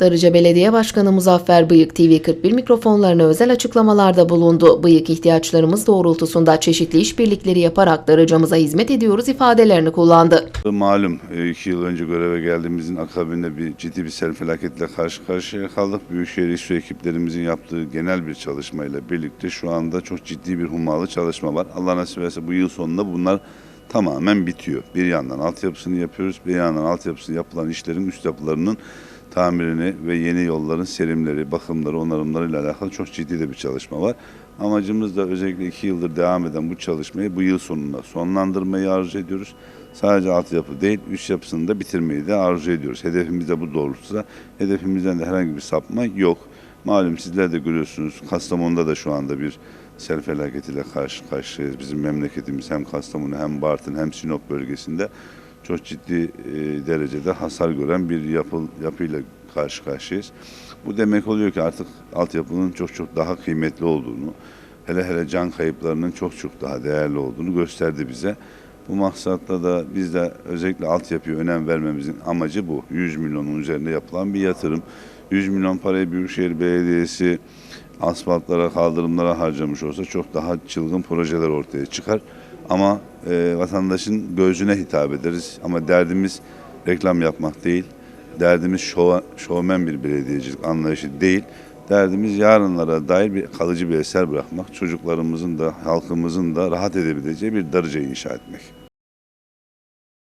Darıca Belediye Başkanı Muzaffer Bıyık TV41 mikrofonlarına özel açıklamalarda bulundu. Bıyık ihtiyaçlarımız doğrultusunda çeşitli işbirlikleri yaparak Darıcamıza hizmet ediyoruz ifadelerini kullandı. Malum e, iki yıl önce göreve geldiğimizin akabinde bir ciddi bir sel felaketle karşı karşıya kaldık. Büyükşehir İSU ekiplerimizin yaptığı genel bir çalışmayla birlikte şu anda çok ciddi bir hummalı çalışma var. Allah nasip ederse bu yıl sonunda bunlar tamamen bitiyor. Bir yandan altyapısını yapıyoruz, bir yandan altyapısını yapılan işlerin üst yapılarının tamirini ve yeni yolların serimleri, bakımları, onarımlarıyla alakalı çok ciddi de bir çalışma var. Amacımız da özellikle iki yıldır devam eden bu çalışmayı bu yıl sonunda sonlandırmayı arzu ediyoruz. Sadece altyapı değil, üst yapısını da bitirmeyi de arzu ediyoruz. Hedefimiz de bu doğrultuda. Hedefimizden de herhangi bir sapma yok. Malum sizler de görüyorsunuz Kastamonu'da da şu anda bir sel felaketiyle karşı karşıyayız. Bizim memleketimiz hem Kastamonu hem Bartın hem Sinop bölgesinde çok ciddi e, derecede hasar gören bir yapı, yapıyla karşı karşıyayız. Bu demek oluyor ki artık altyapının çok çok daha kıymetli olduğunu, hele hele can kayıplarının çok çok daha değerli olduğunu gösterdi bize. Bu maksatla da biz de özellikle altyapıya önem vermemizin amacı bu. 100 milyonun üzerinde yapılan bir yatırım. 100 milyon parayı Büyükşehir Belediyesi asfaltlara, kaldırımlara harcamış olsa çok daha çılgın projeler ortaya çıkar. Ama e, vatandaşın gözüne hitap ederiz. Ama derdimiz reklam yapmak değil. Derdimiz şov, şovmen bir belediyecilik anlayışı değil. Derdimiz yarınlara dair bir kalıcı bir eser bırakmak. Çocuklarımızın da halkımızın da rahat edebileceği bir darıca inşa etmek.